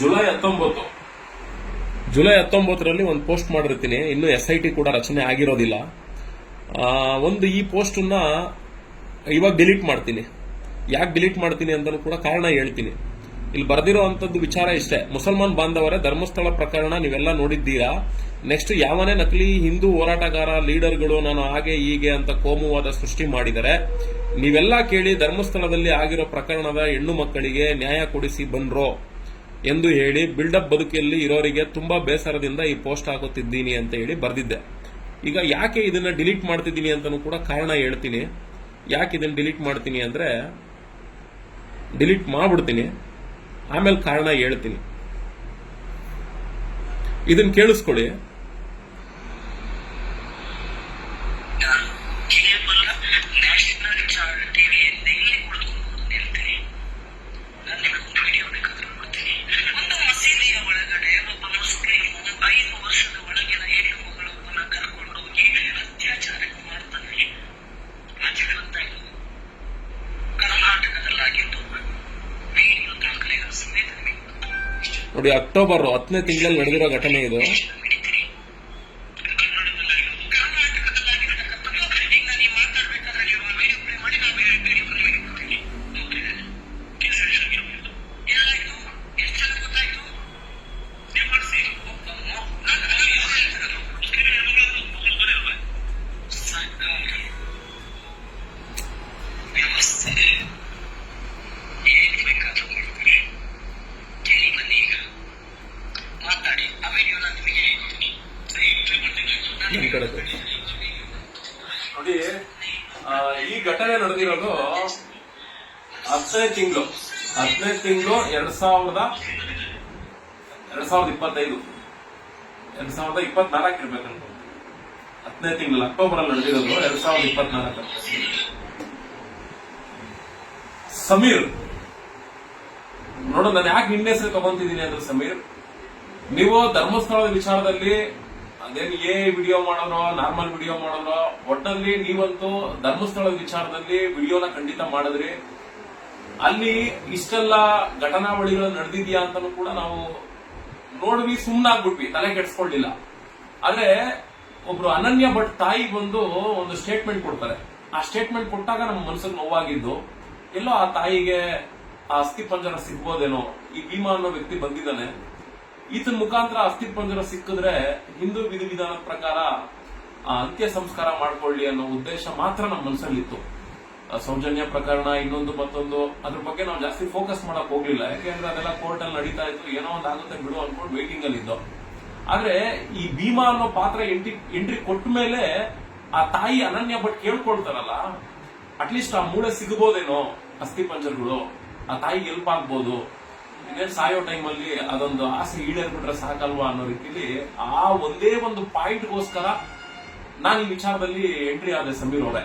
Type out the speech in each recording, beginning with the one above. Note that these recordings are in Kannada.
ಜುಲೈ ಹತ್ತೊಂಬತ್ತು. ಜುಲೈ ಹತ್ತೊಂಬತ್ತರಲ್ಲಿ ಒಂದು ಪೋಸ್ಟ್ ಮಾಡಿರ್ತೀನಿ. ಇನ್ನು ಎಸ್ ಐ ಟಿ ಕೂಡ ರಚನೆ ಆಗಿರೋದಿಲ್ಲ. ಒಂದು ಈ ಪೋಸ್ಟನ್ನ ಇವಾಗ ಡಿಲೀಟ್ ಮಾಡ್ತೀನಿ. ಯಾಕೆ ಡಿಲೀಟ್ ಮಾಡ್ತೀನಿ ಅಂತಲೂ ಕೂಡ ಕಾರಣ ಹೇಳ್ತೀನಿ. ಇಲ್ಲಿ ಬರೆದಿರೋ ಅಂಥದ್ದು ವಿಚಾರ ಇಷ್ಟೇ. ಮುಸಲ್ಮಾನ್ ಬಾಂಧವರೇ, ಧರ್ಮಸ್ಥಳ ಪ್ರಕರಣ ನೀವೆಲ್ಲ ನೋಡಿದ್ದೀರಾ? ನೆಕ್ಸ್ಟ್ ಯಾವನೇ ನಕಲಿ ಹಿಂದೂ ಹೋರಾಟಗಾರ, ಲೀಡರ್ಗಳು ನಾನು ಹಾಗೆ ಹೀಗೆ ಅಂತ ಕೋಮುವಾದ ಸೃಷ್ಟಿ ಮಾಡಿದರೆ, ನೀವೆಲ್ಲ ಕೇಳಿ ಧರ್ಮಸ್ಥಳದಲ್ಲಿ ಆಗಿರೋ ಪ್ರಕರಣದ ಹೆಣ್ಣು ಮಕ್ಕಳಿಗೆ ನ್ಯಾಯ ಕೊಡಿಸಿ ಬಂದ್ರೋ. ಎಂದು ಹೇಳಿ ಬಿಲ್ಡಪ್ ಬದುಕಿಯಲ್ಲಿ ಇರೋರಿಗೆ ತುಂಬಾ ಬೇಸರದಿಂದ ಈ ಪೋಸ್ಟ್ ಹಾಕುತ್ತಿದ್ದೀನಿ ಅಂತ ಹೇಳಿ ಬರೆದಿದ್ದೆ. ಈಗ ಯಾಕೆ ಇದನ್ನ ಡಿಲೀಟ್ ಮಾಡ್ತಿದ್ದೀನಿ ಅಂತಲೂ ಕೂಡ ಕಾರಣ ಹೇಳ್ತೀನಿ. ಯಾಕೆ ಇದನ್ನ ಡಿಲೀಟ್ ಮಾಡ್ತೀನಿ ಅಂದ್ರೆ, ಡಿಲೀಟ್ ಮಾಡ್ಬಿಡ್ತೀನಿ. ಆಮೇಲೆ ಕಾರಣ ಹೇಳ್ತೀನಿ. ಇದನ್ನ ಕೇಳಿಸ್ಕೊಳ್ಳಿ ಕೇವಲ ನ್ಯಾಷನಲ್ ಟಿವಿಯಿಂದ ಇಲ್ಲಿ ಕುಳಿತುಕೊಂಡು ನಿಲ್ತೀನಿ ನನಗೆ ಒಂದು ವಿಡಿಯೋ ಬೇಕಾದ್ರೆ ನೋಡ್ತೀನಿ ಒಂದು ಮಸೀದಿಯ ಒಳಗಡೆ ಒಬ್ಬ ಮುಸ್ಲಿಂ ಐದು ವರ್ಷದ ಒಳಗಿನ ಹೆಣ್ಣು ಮಗಳೊಬ್ಬನ ಕರ್ಕೊಂಡು ಹೋಗಿ ಅತ್ಯಾಚಾರ ಮಾಡ್ತಾನೆ ರಾಜ್ಯಗಳಂತ ಇದು ಕರ್ನಾಟಕದಲ್ಲಾಗಿದ್ದು ವಿಡಿಯೋ ದಾಖಲೆಗಳ ಸಮೇತ ನಿಮಗೆ ನೋಡಿ ಅಕ್ಟೋಬರ್ ಹತ್ತನೇ ತಿಂಗಳಲ್ಲಿ ನಡೆದಿರೋ ಘಟನೆ ಇದು ಹಿಡಿತೀರಿ ಕರ್ನಾಟಕದಲ್ಲಾಗಿರ್ತಕ್ಕಂಥದ್ದು ಈಗ ನೀವು ಮಾತಾಡ್ಬೇಕಾದ್ರೆ ನೀವು ವಿಡಿಯೋ ಪ್ಲೇ ಮಾಡಿ ನಾವು ವಿಡಿಯೋ ಪ್ಲೇ ಮಾಡ್ತೀನಿ ಕೇಸ್ ಆಗಿರ್ಬೋದು ಎಲ್ಲಾಯ್ತು ಎಷ್ಟು ಜನ ಗೊತ್ತಾಯ್ತು ನೀವು ಮಾಡಿಸಿ ಸರ್ಕಾರ ವ್ಯವಸ್ಥೆ ಏನ್ ಬೇಕಾದ್ರೂ ಮಾಡ್ತಾರೆ ಕೇಳಿ ಬನ್ನಿ ಈಗ ಮಾತಾಡಿ ಆ ವಿಡಿಯೋ ನಾನು ನಿಮಗೆ ಹೇಳ್ತೀನಿ ನಮ್ ಕಡೆ ನೋಡಿ ಈ ಘಟನೆ ನಡೆದಿರೋದು ಹತ್ತನೇ ತಿಂಗಳು ಹತ್ತನೇ ತಿಂಗಳು ಎರಡ್ ಸಾವಿರದ ಎರಡ್ ಸಾವಿರದ ಇಪ್ಪತ್ತೈದು, ಎರಡ್ ಸಾವಿರದ ಇಪ್ಪತ್ನಾಲ್ಕು ಇರ್ಬೇಕು ಅನ್ಕೊಂಡು ಹತ್ತನೇ ತಿಂಗಳು ಅಕ್ಟೋಬರ್ ಅಲ್ಲಿ ನಡೆದಿರೋದು ಎರಡ್ ಸಾವಿರದ ಇಪ್ಪತ್ನಾಲ್ಕು. ಸಮೀರ್, ನೋಡು, ನಾನು ಯಾಕೆ ನಿನ್ನೆ ಹೆಸರು ತಗೊಂತಿದ್ದೀನಿ ಅಂದ್ರೆ ಸಮೀರ್? ನೀವು ಧರ್ಮಸ್ಥಳದ ವಿಚಾರದಲ್ಲಿ ಅದೇನು ಏ ವಿಡಿಯೋ ಮಾಡೋರೋ ನಾರ್ಮಲ್ ವಿಡಿಯೋ ಮಾಡೋರೋ ಒಟ್ಟಲ್ಲಿ ನೀವಂತೂ ಧರ್ಮಸ್ಥಳದ ವಿಚಾರದಲ್ಲಿ ವಿಡಿಯೋನ ಖಂಡಿತ ಮಾಡಿದ್ರಿ ಅಲ್ಲಿ ಇಷ್ಟೆಲ್ಲ ಘಟನಾವಳಿಗಳು ನಡೆದಿದ್ಯಾ ಅಂತಲೂ ಕೂಡ ನಾವು ನೋಡ್ವಿ ಸುಮ್ಮನಾಗ್ಬಿಟ್ವಿ ತಲೆ ಕೆಡ್ಸ್ಕೊಳ್ಳಿಲ್ಲ ಆದ್ರೆ ಒಬ್ರು ಅನನ್ಯ ಭಟ್ ತಾಯಿ ಬಂದು ಒಂದು ಸ್ಟೇಟ್ಮೆಂಟ್ ಕೊಡ್ತಾರೆ. ಆ ಸ್ಟೇಟ್ಮೆಂಟ್ ಕೊಟ್ಟಾಗ ನಮ್ಮ ಮನಸ್ಸಿಗೆ ನೋವಾಗಿದ್ದು, ಎಲ್ಲೋ ಆ ತಾಯಿಗೆ ಆ ಅಸ್ಥಿ ಪಂಜರ ಸಿಗ್ಬೋದೇನೋ, ಈ ಭೀಮಾ ಅನ್ನೋ ವ್ಯಕ್ತಿ ಬಂದಿದ್ದಾನೆ ಈತನ ಮುಖಾಂತರ ಅಸ್ಥಿ ಪಂಜರ ಸಿಕ್ಕಿದ್ರೆ ಹಿಂದೂ ವಿಧಿ ವಿಧಾನದ ಪ್ರಕಾರ ಅಂತ್ಯ ಸಂಸ್ಕಾರ ಮಾಡ್ಕೊಳ್ಳಿ ಅನ್ನೋ ಉದ್ದೇಶ ಮಾತ್ರ ನಮ್ಮ ಮನಸ್ಸಲ್ಲಿತ್ತು ಸೌಜನ್ಯ ಪ್ರಕರಣ, ಇನ್ನೊಂದು ಮತ್ತೊಂದು, ಅದ್ರ ಬಗ್ಗೆ ನಾವು ಜಾಸ್ತಿ ಫೋಕಸ್ ಮಾಡಕ್ ಹೋಗ್ಲಿಲ್ಲ. ಯಾಕೆಂದ್ರೆ ಅದೆಲ್ಲ ಕೋರ್ಟ್ ಅಲ್ಲಿ ನಡೀತಾ ಇತ್ತು, ಏನೋ ಒಂದು ಆಗುತ್ತೆ ಬಿಡು ಅನ್ಕೊಂಡು ವೇಟಿಂಗ್ ಅಲ್ಲಿ ಇದ್ದೋ. ಆದ್ರೆ ಈ ಭೀಮಾ ಅನ್ನೋ ಪಾತ್ರ ಎಂಟ್ರಿ ಎಂಟ್ರಿ ಕೊಟ್ಟ ಮೇಲೆ ಆ ತಾಯಿ ಅನನ್ಯ ಭಟ್ ಕೇಳ್ಕೊಳ್ತಾರಲ್ಲ ಅಟ್ಲೀಸ್ಟ್ ಆ ಮೂಳೆ ಸಿಗಬಹುದೇನೋ ಅಸ್ಥಿ ಪಂಜರ್ಗಳು, ಆ ತಾಯಿಗೆ ಎಲ್ಪ್ ಆಗ್ಬೋದು. ಇನ್ನೇನ್ ಸಾಯೋ ಟೈಮಲ್ಲಿ ಅದೊಂದು ಆಸೆ ಈಡೇರ್ಬಿಟ್ರೆ ಸಾಕಲ್ವಾ ಅನ್ನೋ ರೀತಿಲಿ ಆ ಒಂದೇ ಒಂದು ಪಾಯಿಂಟ್ಗೋಸ್ಕರ ನಾನು ಈ ವಿಚಾರದಲ್ಲಿ ಎಂಟ್ರಿ ಆದೆ ಸಮೀರ್ ಅವರೇ.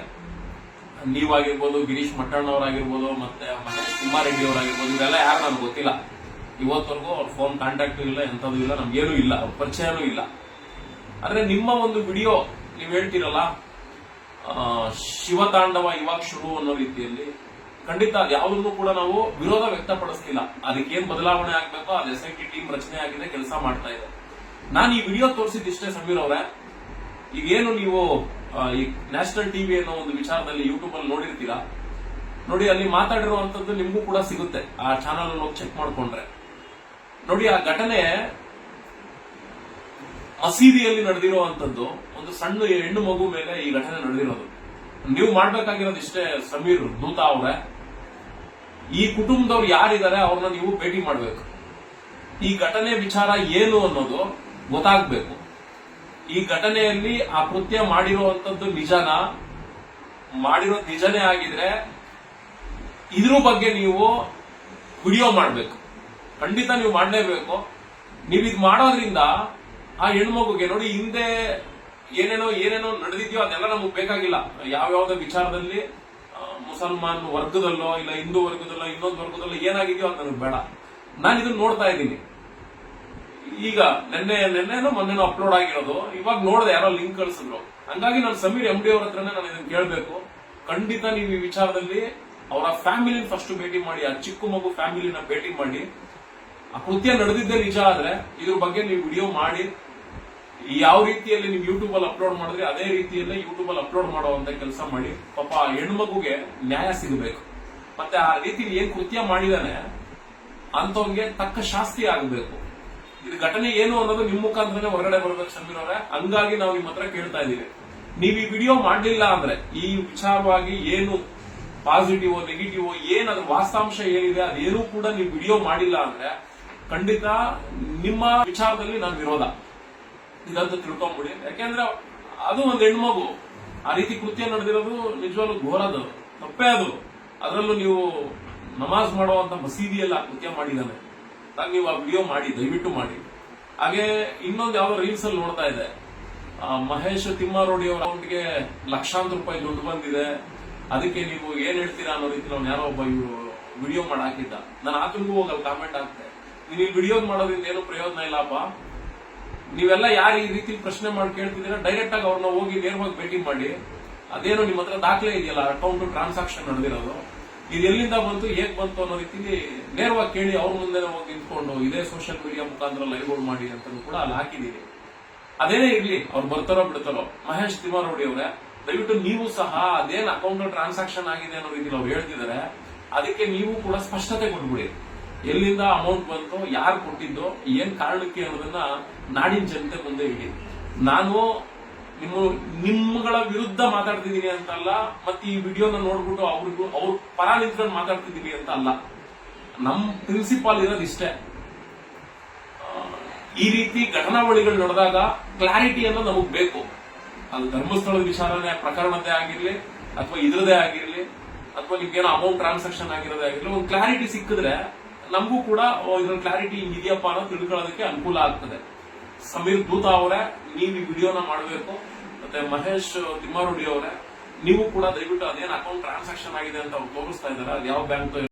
ನೀವಾಗಿರ್ಬೋದು, ಗಿರೀಶ್ ಮಟ್ಟಣ್ಣವರಾಗಿರ್ಬೋದು, ಮತ್ತೆ ಕುಮಾರೆಡ್ಡಿ ಅವರಾಗಿರ್ಬೋದು, ಇವೆಲ್ಲ ಯಾರು ನನಗೆ ಗೊತ್ತಿಲ್ಲ. ಇವತ್ತವರೆಗೂ ಅವ್ರ ಫೋನ್ ಕಾಂಟ್ಯಾಕ್ಟ್ ಇಲ್ಲ, ಎಂಥದ್ದು ಇಲ್ಲ ನಮ್ಗೇನು ಇಲ್ಲ, ಅವ್ರ ಪರಿಚಯನೂ ಇಲ್ಲ. ಆದ್ರೆ ನಿಮ್ಮ ಒಂದು ವಿಡಿಯೋ ನೀವು ಹೇಳ್ತೀರಲ್ಲ ಶಿವತಾಂಡವ ಇವಾಗ ಶುರು ಅನ್ನೋ ರೀತಿಯಲ್ಲಿ ಖಂಡಿತ ಯಾವುದನ್ನು ಕೂಡ ನಾವು ವಿರೋಧ ವ್ಯಕ್ತಪಡಿಸ್ತಿಲ್ಲ ಅದಕ್ಕೇನ್ ಬದಲಾವಣೆ ಆಗ್ಬೇಕೋ ಅದು ಎಸ್ ಐ ಟಿ ಟೀಮ್ ರಚನೆ ಆಗಿದೆ, ಕೆಲಸ ಮಾಡ್ತಾ ಇದೆ. ನಾನು ಈ ವಿಡಿಯೋ ತೋರಿಸಿದ್ದಿಷ್ಟೇ ಸಮೀರ್ ಅವರೇ. ಈಗೇನು ನೀವು ಈ ನ್ಯಾಷನಲ್ ಟಿವಿ ಅನ್ನೋ ಒಂದು ವಿಚಾರದಲ್ಲಿ ಯೂಟ್ಯೂಬ್ ಅಲ್ಲಿ ನೋಡಿರ್ತೀರಾ? ನೋಡಿ, ಅಲ್ಲಿ ಮಾತಾಡಿರುವಂತದ್ದು ನಿಮಗೂ ಕೂಡ ಸಿಗುತ್ತೆ. ಆ ಚಾನಲ್ ಹೋಗಿ ಚೆಕ್ ಮಾಡ್ಕೊಂಡ್ರೆ. ನೋಡಿ, ಆ ಘಟನೆ ಮಸೀದಿಯಲ್ಲಿ ನಡೆದಿರುವಂತದ್ದು ಒಂದು ಸಣ್ಣ ಹೆಣ್ಣು ಮಗು ಮೇಲೆ ಈ ಘಟನೆ ನಡೆದಿರೋದು. ನೀವು ಮಾಡ್ಬೇಕಾಗಿರೋದು ಇಷ್ಟೇ ಸಮೀರ್, ದೂತ ಅವ್ರೆ. ಈ ಕುಟುಂಬದವ್ರು ಯಾರಿದ್ದಾರೆ, ಅವ್ರನ್ನ ನೀವು ಭೇಟಿ ಮಾಡಬೇಕು. ಈ ಘಟನೆ ವಿಚಾರ ಏನು ಅನ್ನೋದು ಗೊತ್ತಾಗ್ಬೇಕು. ಈ ಘಟನೆಯಲ್ಲಿ ಆ ಕೃತ್ಯ ಮಾಡಿರುವಂತದ್ದು ನಿಜನ? ಮಾಡಿರೋ ನಿಜನೇ ಆಗಿದ್ರೆ ಇದ್ರ ಬಗ್ಗೆ ನೀವು ವಿಡಿಯೋ ಮಾಡಬೇಕು. ಖಂಡಿತ ನೀವು ಮಾಡಲೇಬೇಕು. ನೀವು ಇದು ಮಾಡೋದ್ರಿಂದ ಆ ಹೆಣ್ಮಗುಗೆ ನೋಡಿ, ಹಿಂದೆ ಏನೇನೋ ಏನೇನೋ ನಡೆದಿದ್ಯೋ ಅದೆಲ್ಲ ನಮಗೆ ಬೇಕಾಗಿಲ್ಲ. ಯಾವ್ಯಾವ ವಿಚಾರದಲ್ಲಿ ಮುಸಲ್ಮಾನ್ ವರ್ಗದಲ್ಲೋ ಇಲ್ಲ ಹಿಂದೂ ವರ್ಗದಲ್ಲೋ ಇನ್ನೊಂದು ವರ್ಗದಲ್ಲೋ ಏನಾಗಿದೆಯೋ ಅದು ನನಗೆ ಬೇಡ. ನಾನು ಇದನ್ನ ನೋಡ್ತಾ ಇದ್ದೀನಿ. ಈಗ ನಿನ್ನೆ, ನಿನ್ನೆನೋ ಮೊನ್ನೆನೋ ಅಪ್ಲೋಡ್ ಆಗಿರೋದು. ಇವಾಗ ನೋಡಿದೆ ಯಾರೋ ಲಿಂಕ್ ಕಳಿಸಿದ್ರು. ಹಂಗಾಗಿ ನಾನು ಸಮೀರ್ ಎಂ ಡಿ ಅವ್ರ ಹತ್ರನೇ ನಾನು ಇದನ್ನ ಕೇಳಬೇಕು. ಖಂಡಿತ ನೀವು ಈ ವಿಚಾರದಲ್ಲಿ ಅವರ ಫ್ಯಾಮಿಲಿನ ಫಸ್ಟ್ ಭೇಟಿ ಮಾಡಿ, ಆ ಚಿಕ್ಕ ಮಗು ಫ್ಯಾಮಿಲಿನ ಭೇಟಿ ಮಾಡಿ. ಆ ಕೃತ್ಯ ನಡೆದಿದ್ದೇ ನಿಜ ಆದ್ರೆ ಇದ್ರ ಬಗ್ಗೆ ನೀವು ವಿಡಿಯೋ ಮಾಡಿ. ಯಾವ ರೀತಿಯಲ್ಲಿ ನೀವು ಯೂಟ್ಯೂಬ್ ಅಲ್ಲಿ ಅಪ್ಲೋಡ್ ಮಾಡಿದ್ರೆ ಅದೇ ರೀತಿಯಲ್ಲೇ ಯೂಟ್ಯೂಬ್ ಅಲ್ಲಿ ಅಪ್ಲೋಡ್ ಮಾಡುವಂತ ಕೆಲಸ ಮಾಡಿ. ಪಾಪ ಹೆಣ್ಮಗುಗೆ ನ್ಯಾಯ ಸಿಗಬೇಕು. ಮತ್ತೆ ಆ ರೀತಿ ಏನ್ ಕೃತ್ಯ ಮಾಡಿದಾನೆ ಅಂತವನ್ಗೆ ತಕ್ಕ ಶಾಸ್ತಿ ಆಗಬೇಕು. ಇದು ಘಟನೆ ಏನು ಅನ್ನೋದು ನಿಮ್ ಮುಖಾಂತರನೇ ಹೊರಗಡೆ ಬರ್ಬೇಕು ಸಮೀರ್ ಅವರೇ. ಹಂಗಾಗಿ ನಾವು ನಿಮ್ಮ ಹತ್ರ ಕೇಳ್ತಾ ಇದೀವಿ ನೀವು ಈ ವಿಡಿಯೋ ಮಾಡಲಿಲ್ಲ ಅಂದ್ರೆ, ಈ ವಿಚಾರವಾಗಿ ಏನು ಪಾಸಿಟಿವ್ ನೆಗೆಟಿವ್ ಏನ್ ಅದ್ರ ವಾಸ್ತಾಂಶ ಏನಿದೆ, ಅದೇನು ಕೂಡ ನೀವು ವಿಡಿಯೋ ಮಾಡಿಲ್ಲ ಅಂದ್ರೆ ಖಂಡಿತ ನಿಮ್ಮ ವಿಚಾರದಲ್ಲಿ ನಾನು ವಿರೋಧ. ಇದಂತ ತಿಳ್ಕೊಂಬಿಡಿ. ಯಾಕೆಂದ್ರೆ ಅದು ಒಂದು ಹೆಣ್ಮಗು ಆ ರೀತಿ ಕೃತ್ಯ ನಡೆದಿರೋದು ನಿಜವಾಗ್ಲೂ ಘೋರದು ತಪ್ಪೇ ಅದು. ಅದರಲ್ಲೂ ನೀವು ನಮಾಜ್ ಮಾಡುವಂತ ಮಸೀದಿಯಲ್ಲಿ ಆ ಕೃತ್ಯ ಮಾಡಿದಾನೆ ಅದಾಗ ನೀವು ಆ ವಿಡಿಯೋ ಮಾಡಿ, ದಯವಿಟ್ಟು ಮಾಡಿ. ಹಾಗೆ ಇನ್ನೊಂದು ಯಾವ ರೀಲ್ಸ್ ಅಲ್ಲಿ ನೋಡ್ತಾ ಇದೆ. ಮಹೇಶ್ ತಿಮ್ಮಾರೋಡಿ ಅವರ ಅಕೌಂಟ್ಗೆ ಲಕ್ಷಾಂತರ ರೂಪಾಯಿ ದುಡ್ಡು ಬಂದಿದೆ. ಅದಕ್ಕೆ ನೀವು ಏನ್ ಹೇಳ್ತೀರಾ ಅನ್ನೋ ರೀತಿ ನಾವು ಯಾರೋ ಒಬ್ಬ ಇವರು ವಿಡಿಯೋ ಮಾಡಿ ಹಾಕಿದ್ದ. ನಾನು ಆತನಿಗೂ ಹೋಗಲ್ಲ ಕಾಮೆಂಟ್ ಹಾಕ್ತೆ ನೀನು ವಿಡಿಯೋ ಮಾಡೋದ್ರಿಂದ ಏನು ಪ್ರಯೋಜನ ಇಲ್ಲಪ್ಪ. ನೀವೆಲ್ಲ ಯಾರು ಈ ರೀತಿ ಪ್ರಶ್ನೆ ಮಾಡಿ ಕೇಳ್ತಿದ್ದೀರಾ? ಡೈರೆಕ್ಟ್ ಆಗಿ ಅವ್ರನ್ನ ಹೋಗಿ ನೇರವಾಗಿ ಭೇಟಿ ಮಾಡಿ. ಅದೇನು ನಿಮ್ಮ ಹತ್ರ ದಾಖಲೆ ಇದೆಯಲ್ಲ ಅಕೌಂಟ್ ಟ್ರಾನ್ಸಾಕ್ಷನ್ ನಡೆದಿರೋದು. ಇದು ಎಲ್ಲಿಂದ ಬಂತು, ಹೇಗ್ ಬಂತು ಅನ್ನೋ ರೀತಿಲಿ ನೇರವಾಗಿ ಕೇಳಿ ಅವ್ರ ಮುಂದೆ ಹೋಗಿ ನಿಂತ್ಕೊಂಡು ಇದೇ ಸೋಷಿಯಲ್ ಮೀಡಿಯಾ ಮುಖಾಂತರ ಲೈವ್ ಮಾಡಿ ಅಂತ ಕೂಡ ಅಲ್ಲಿ ಹಾಕಿದೀನಿ ಅದೇನೇ ಇರ್ಲಿ, ಅವ್ರು ಬರ್ತಾರೋ ಬಿಡ್ತಾರೋ. ಮಹೇಶ್ ತಿಮಾರೋಡಿ ಅವರೇ, ದಯವಿಟ್ಟು ನೀವು ಸಹ ಅದೇನು ಅಕೌಂಟ್ ಟ್ರಾನ್ಸಾಕ್ಷನ್ ಆಗಿದೆ ಅನ್ನೋ ರೀತಿ ಅವ್ರು ಹೇಳ್ತಿದ್ದಾರೆ. ಅದಕ್ಕೆ ನೀವು ಕೂಡ ಸ್ಪಷ್ಟತೆ ಕೊಟ್ಬಿಡಿ. ಎಲ್ಲಿಂದ ಅಮೌಂಟ್ ಬಂತು, ಯಾರು ಕೊಟ್ಟಿದ್ದು, ಏನ್ ಕಾರಣಕ್ಕೆ ಅನ್ನೋದನ್ನ ನಾಡಿನ ಜನತೆ ಮುಂದೆ ಇಡಿ ನಾನು ನಿಮ್ಮ, ನಿಮ್ಮಗಳ ವಿರುದ್ಧ ಮಾತಾಡ್ತಿದ್ದೀನಿ ಅಂತ ಅಲ್ಲ ಮತ್ತೆ ಈ ವಿಡಿಯೋನ ನೋಡ್ಬಿಟ್ಟು ಅವ್ರಿಗೂ, ಅವ್ರ ಪರ ನಿಂತ್ಕೊಂಡು ಮಾತಾಡ್ತಿದ್ದೀನಿ ಅಂತ ಅಲ್ಲ ನಮ್ ಪ್ರಿನ್ಸಿಪಾಲ್ ಇರೋದು ಇಷ್ಟೇ. ಈ ರೀತಿ ಘಟನಾವಳಿಗಳು ನಡೆದಾಗ ಕ್ಲಾರಿಟಿ ಅನ್ನೋ ನಮಗ್ ಬೇಕು. ಅದು ಧರ್ಮಸ್ಥಳದ ವಿಚಾರಣೆ ಪ್ರಕರಣದೇ ಆಗಿರ್ಲಿ, ಅಥವಾ ಇದ್ರದೇ ಆಗಿರ್ಲಿ, ಅಥವಾ ನಿಮ್ಗೇನೋ ಅಮೌಂಟ್ ಟ್ರಾನ್ಸಾಕ್ಷನ್ ಆಗಿರೋದೇ ಆಗಿರ್ಲಿ, ಒಂದು ಕ್ಲಾರಿಟಿ ಸಿಕ್ಕಿದ್ರೆ ನಮಗೂ ಕೂಡ ಇದ್ರ ಕ್ಲಾರಿಟಿ ಹಿಂಗಿದೆಯಪ್ಪ ಅನ್ನೋ ತಿಳ್ಕೊಳ್ಳೋದಕ್ಕೆ ಅನುಕೂಲ ಆಗ್ತದೆ. ಸಮೀರ್ ದೂತ ಅವರೇ, ನೀವು ಈ ವಿಡಿಯೋನ ಮಾಡಬೇಕು. ಮತ್ತೆ ಮಹೇಶ್ ತಿಮ್ಮಾರುಡಿ ಅವರೇ, ನೀವು ಕೂಡ ದಯವಿಟ್ಟು ಅದೇನು ಅಕೌಂಟ್ ಟ್ರಾನ್ಸಾಕ್ಷನ್ ಆಗಿದೆ ಅಂತ ಅವ್ರು ತೋರಿಸ್ತಾ ಇದ್ದಾರೆ ಅದು ಯಾವ ಬ್ಯಾಂಕ್